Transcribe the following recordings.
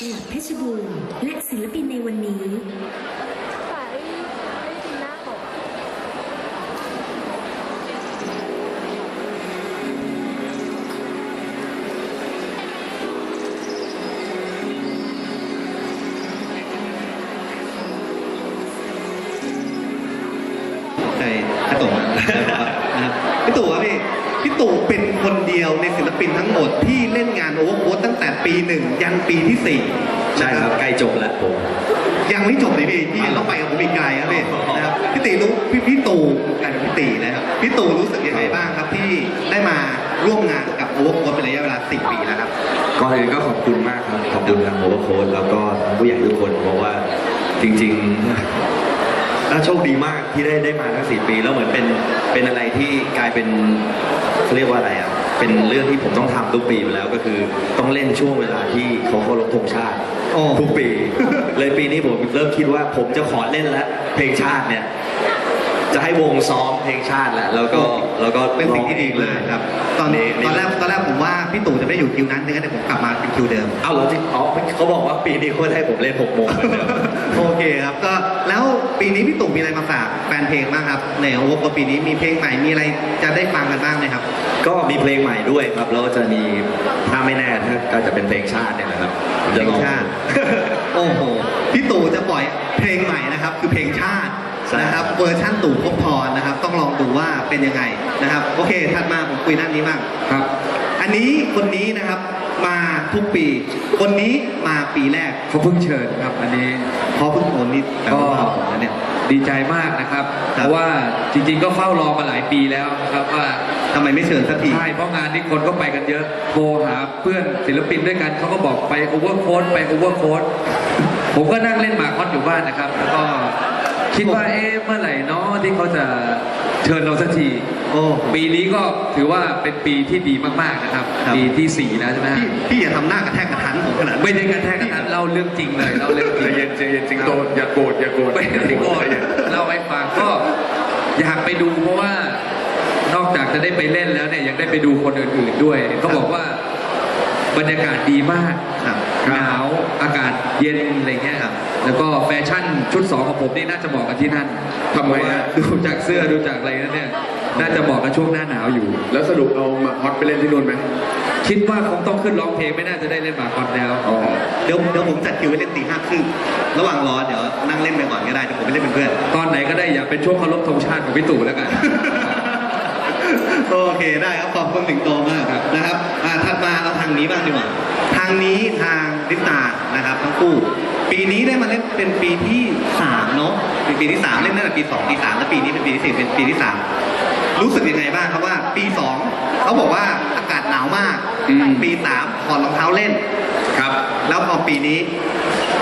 จังหวัดเพชรบูรณ์และศิลปินในวันนี้ไม่ดีหน้าบอกใช่พี่ตู่นะครับพี่ตู่ครับพี่ พี่ตู่เป็นคนเดียวในศิลปินทั้งหมดที่เล่นงานโอเวอร์โค้ดตั้งแต่ปีหนึ่งยันปีที่สี่ใช่ครับใกล้จบแล้วผมยังไม่จบเลยพี่พี่ยังต้องไปกับผมอีกไกลครับพี่นะครับพี่ตีรู้พี่พี่ตู่กลายเป็นพี่ตีนะครับพี่ตู่รู้สึกยังไงบ้างครับที่ได้มาร่วมงานกับโอเวอร์โค้ดเป็นระยะเวลาสิบปีแล้วครับก่อนอื่นก็ขอบคุณมากครับขอบคุณทางโอเวอร์โค้ดแล้วก็ทางผู้ใหญ่ทุกคนเพราะว่าจริงๆน่าโชคดีมากที่ได้ได้มาทั้งสี่ปีแล้วเหมือนเป็น เป็นอะไรที่กลายเป็นเขาเรียกว่าอะไรอะ เป็นเรื่องที่ผมต้องทำทุกปีอยู่แล้วก็คือต้องเล่นช่วงเวลาที่เขาเคารพธงชาติโอ้ทุกปี เลยปีนี้ผมเริ่มคิดว่าผมจะขอเล่นแล้วเพลงชาติเนี่ย จะให้วงซ้อมเพลงชาติแหละแล้วก็แล้วก็เป็นสิ่งที่ดีมากครับ ตอนนี้ตอนแรกตอนแรกผมว่าพี่ตู่จะไม่ได้อยู่คิวนั้นดังนั้นเดี๋ยวผมกลับมาเป็นคิวเดิมเอาเหรอจริงอ๋อเขาบอกว่าปีนี้เขาให้ผมเล่นหกโมงเหมือนเดิมโอเคครับก็แล้วปีนี้พี่ตู่มีอะไรมาฝากแฟนเพลงบ้างครับในโอเวอร์โค้ดปีนี้มีเพลงใหม่มีอะไรจะได้ฟังกันบ้างไหมครับ ก็มีเพลงใหม่ด้วยครับแล้วก็จะมีถ้าไม่แน่ถ้าก็จะเป็นเพลงชาติเนี่ยแหละครับผมจะลองเพลงชาติโอ้โหพี่ตู่จะ เวอร์ชั่นตู่ภพบพรนะครับ ต้องลองดูว่าเป็นยังไงนะครับ โอเคถัดมาผมคุยด้านนี้บ้างครับ อันนี้คนนี้นะครับมาทุกปี คนนี้มาปีแรกเขาเพิ่งเชิญครับ อันนี้เพราะเพิ่งโอนนี่แปลว่าผมนะเนี่ย ดีใจมากนะครับเพราะว่าจริง ๆ ก็เฝ้ารอมาหลายปีแล้วนะครับว่าทำไมไม่เชิญสักทีใช่เพราะงานนี้คนก็ไปกันเยอะโทรหาเพื่อนศิลปินด้วยกันเขาก็บอกไปโอเวอร์โค้ดไปโอเวอร์โค้ดผมก็นั่งเล่นหมากคอสอยู่บ้านนะครับ แล้วก็ คิดว่าเอ๊ะเมื่อไหร่เนาะที่เขาจะเชิญเราสักทีโอ้ปีนี้ก็ถือว่าเป็นปีที่ดีมากๆนะครับ ครับ ปีที่สี่แล้วใช่ไหมฮะพี่พี่อย่าทำหน้ากระแทกกระทันผมขนาดนั้นไม่ได้กระแทกกระทันเล่าเรื่องจริงเลยเล่าเรื่องจริงใจเย็นใจเย็นจริงโตอย่าโกรธอย่าโกรธไม่ได้โกรธเล่าให้ฟังก็อยากไปดูเพราะว่านอกจากจะได้ไปเล่นแล้วเนี่ยยังได้ไปดูคนอื่นๆด้วยเขาบอกว่าบรรยากาศดีมาก ครับ หนาวอากาศเย็นอะไรเงี้ยครับแล้วก็แฟชั่นชุดสองของผมนี่น่าจะเหมาะกับที่นั่นทำไมฮะ ดูจากเสื้อดูจากอะไรนั่นเนี่ยน่าจะเหมาะกับช่วงหน้าหนาวอยู่ แล้วสรุปเอามาฮอตไปเล่นที่นู่นไหม คิดว่าคงต้องขึ้นร้องเพลงไม่น่าจะได้เล่นหมากคอนแล้ว อ๋อ เดี๋ยวเดี๋ยวผมจัดคิวไว้เล่นตีห้าครึ่งระหว่างรอเดี๋ยวนั่งเล่นไปก่อนก็ได้เดี๋ยวผมไปเล่นเป็นเพื่อน ตอนไหนก็ได้อย่าเป็นช่วงเคารพธงชาติของพี่ตู่แล้วกัน โอเคได้ครับขอบคุณสิงโตมากครับนะครับอ่าถัดมาเอาทางนี้บ้างดีกว่า ทางนี้ทางลิปตานะครับทั้งคู่ ปีนี้ได้มาเล่นเป็นปีที่สามเนาะเป็นปีที่สามเล่นตั้งแต่ปีสองปีสามแล้วปีนี้เป็นปีที่สี่เป็นปีที่สามรู้สึกยังไงบ้างครับว่า ปีสองเขาบอกว่าอากาศหนาวมาก อืม ปีสามถอดรองเท้าเล่น ครับ แล้วพอปีนี้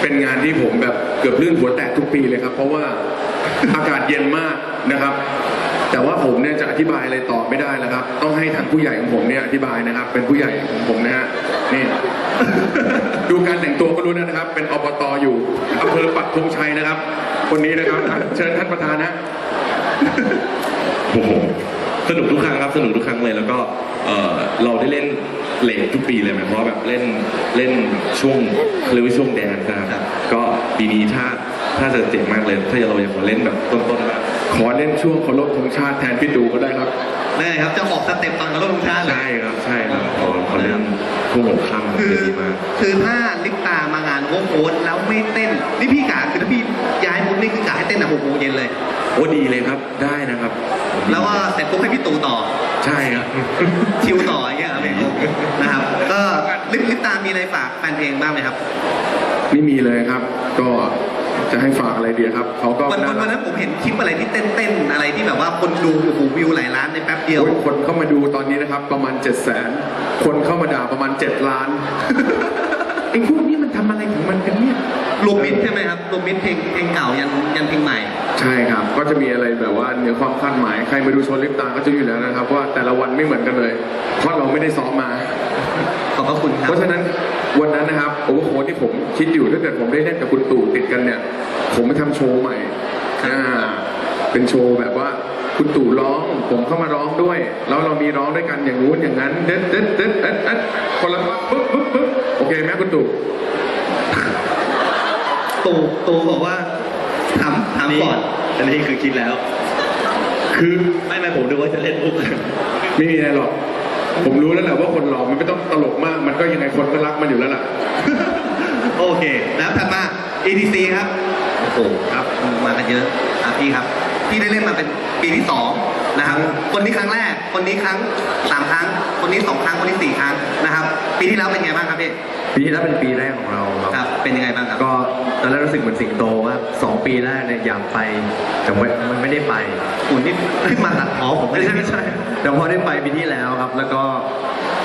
เป็นงานที่ผมแบบเกือบลื่นหัวแตกทุกปีเลยครับ เพราะว่า อากาศเย็นมากนะครับ แต่ว่าผมเนี่ยจะอธิบายอะไรต่อไม่ได้แล้วครับ ต้องให้ทางผู้ใหญ่ของผมเนี่ยอธิบายนะครับ เป็นผู้ใหญ่ของผมนะฮะนี่ ดูการแต่งตัวก็รู้แล้วนะครับ เป็นอบตอยู่อำเภอปักธงชัยนะครับ คนนี้นะครับอะเชิญท่านประธานนะ โอ้โหสนุกทุกครั้งครับ สนุกทุกครั้งเลย แล้วก็เอ่อเราได้เล่นเลททุกปีเลยหมายความว่าแบบเล่นเล่นช่วงเขาเรียกว่าช่วงแดนซ์นะครับ ก็ปีนี้ถ้าถ้าจะเจ๋งมากเลย ถ้าเราอยากขอเล่นแบบต้นๆแบบ ขอเล่นช่วงเคารพธงชาติแทนพี่ดูก็ได้ครับ ได้ครับจะออกสเต็ปตอนกระโดดลงชาติเลย ใช่ครับใช่ครับขอขอเล่นช่วงหัวค่ำคือจะดีมาก คือถ้าลิปตามางานโอโค้ดแล้วไม่เต้นนี่พี่กะคือถ้าพี่ย้ายปุ๊บนี่คือกะให้เต้นแต่หกโมงเย็นเลย โอ้ดีเลยครับได้นะครับแล้วก็เสร็จปุ๊บให้พี่ตู่ต่อ ใช่ครับ ชิวต่ออย่างเงี้ยครับพี่นะครับ ก็ลิปลิปตามีอะไรฝากแฟนเพลงบ้างไหมครับ ไม่มีเลยครับ ก็ จะให้ฝากอะไรดีครับเขาก็วันวันวันนั้นผมเห็นคลิปอะไรที่เต้นเต้นๆอะไรที่แบบว่าคนดูโอ้โหวิวหลายล้านในแป๊บเดียว โอ้ยคนเข้ามาดูตอนนี้นะครับประมาณ7จ็ดแสนคนเข้ามาด่าประมาณ 7 ล้าน ไอ้พวกนี้มันทำอะไรของมันกันเนี่ย รวมมิตรใช่ไหมครับรวมมิตรเพลงเพลงเก่ายันยันเพลงใหม่ ใช่ครับ ก็จะมีอะไรแบบว่าเหนือความคาดหมาย ใครมาดูโชว์ลิปตาก็จะอยู่แล้วนะครับว่าแต่ละวันไม่เหมือนกันเลย เพราะเราไม่ได้ซ้อมมา ขอบพระคุณครับ เพราะฉะนั้นวันนั้นนะครับโอเวอร์โค้ดที่ผมคิดอยู่ถ้าเกิดผมได้เล่นกับคุณตู่ติดกันเนี่ย ผมไปทำโชว์ใหม่อ่าเป็นโชว์แบบว่าคุณตู่ร้องผมเข้ามาร้องด้วย แล้วเรามีร้องด้วยกันอย่างงู้นอย่างนั้นเด็ดเด็ดเด็ดเด็ดเด็ดคนละปึ๊บปึ๊บปึ๊บโอเคไหมคุณตู่บอกว่าถามถามก่อน อันนี้คือคิดแล้ว คือไม่ไม่ผมดูว่าจะเล่นมุกไม่มีอะไรหรอก ผมรู้แล้วแหละว่าคนหล่อมันไม่ต้องตลกมาก มันก็ยังไงคนก็รักมันอยู่แล้วล่ะ โอเคแล้วถัดมา EDC ครับ โอ้โหครับ มากันเยอะอะพี่ครับ พี่ได้เล่นมาเป็นปีที่สองนะครับ คนนี้ครั้งแรก คนนี้ครั้งสามครั้ง คนนี้สองครั้ง คนนี้สี่ครั้งนะครับ ปีที่แล้วเป็นไงบ้างครับพี่ ปีที่แล้วเป็นปีแรกของเราครับ ครับ เป็นยังไงบ้างครับ ก็ตอนแรกรู้สึกเหมือนสิงโตว่าสองปีแรกเนี่ยอยากไปแต่ว่ามันไม่ได้ไปคุณนี่ขึ้นมาตัดหอผมไม่ไม่ใช่ใช่ไม่ใช่แต่พอได้ไปปีที่แล้วครับ แล้วก็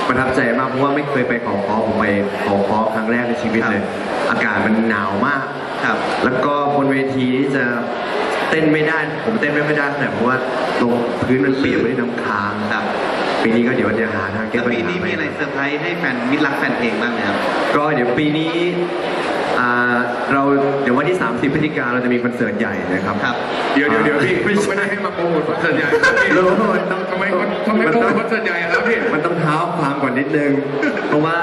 ประทับใจมากเพราะว่าไม่เคยไปขอคอผมไปขอคอครั้งแรกในชีวิตเลย อากาศมันหนาวมากครับ แล้วก็บนเวทีนี่จะเต้นไม่ได้ผมเต้นไม่ได้แต่เพราะว่าลงพื้นมันเปียกไปด้วยน้ำค้างครับปีนี้ก็เดี๋ยวจะหาทางแก้แล้วปัญปีหานี้ใหมีอะไรเซอร์ไพรส์ให้แฟนมิตรรักแฟนเพลงบ้างไหมครับ ก็เดี๋ยวปีนี้อ่าเราเดี๋ยววันที่ 30พฤศจิกาเราจะมีคอนเสิร์ตใหญ่นะครับ ครับ เดี๋ยวเดี๋ยวเดี๋ยวพี่ไม่ไม่ใช่ได้ให้มาโปรโมทคอนเสิร์ตใหญ่ครับพี่รู้ว่ามันต้อง ทำไมทำไมโปรโมทคอนเสิร์ตใหญ่ครับพี่ มันต้องเท้าความก่อนนิดนึง เพราะว่า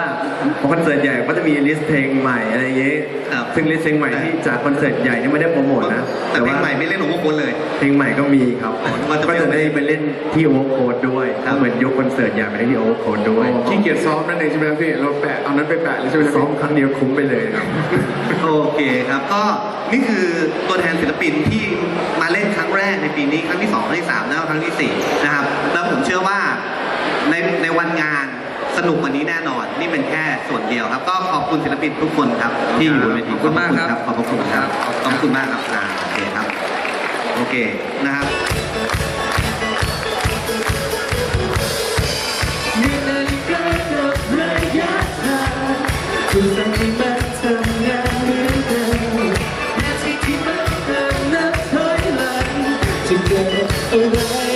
พอคอนเสิร์ตใหญ่ก็จะมีลิสต์เพลงใหม่อะไรอย่างเงี้ยครับซึ่งลิสต์เพลงใหม่ที่จากคอนเสิร์ตใหญ่นี่ไม่ได้โปรโมทนะ แต่เพลงใหม่ไม่เล่นโอเวอร์โค้ดเลย เพลงใหม่ก็มีครับอ๋อว่าจะก็จะได้ไปเล่นที่โอเวอร์โคดด้วยครับก็เหมือนยกคอนเสิร์ตใหญ่ไปเล่นที่โอเวอร์โคดด้วยขี้เกียจซ้อมนั่นเองใช่ไหมครับพี่ เราแปะเอานั้นไปแปะเลยใช่ไหมครับซ้อมพี่ครั้งเดียวคุ้มไปเลยครับ โอเคครับ ก็นี่คือตัวแทนศิลปินที่มาเล่นครั้งแรกในปีนี้ ครั้งที่สองครั้งที่สามแล้วก็ครั้งที่สี่นะครับแล้วผมเชื่อว่าในในวันงานสนุกกว่านี้แน่นอน นี่เป็นแค่ส่วนเดียวครับ ก็ขอบคุณศิลปินทุกคนครับ ที่อยู่บนเวทีขอบคุณมากครับ ขอบพระคุณครับ ขอบคุณมากครับอ่าโอเคครับ โอเคนะครับยืนนาฬิกากับระยะทางคือสั่งให้มันทำงานเหมือนเดิมนาทีที่มันเดินนับถอยหลังจะเกิดอะไร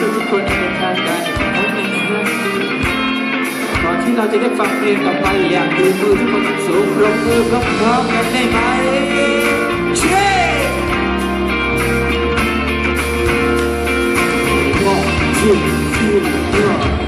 ทุกคนเป็นทางการพูดในเรื่งนี้ก่อนที่เราจะได้ฟังเพลงต่อไปอย่างดูมือทุกคนสูงปรบมือพร้อมๆกันได้ไหมเช่ว่าที่ที่ว่า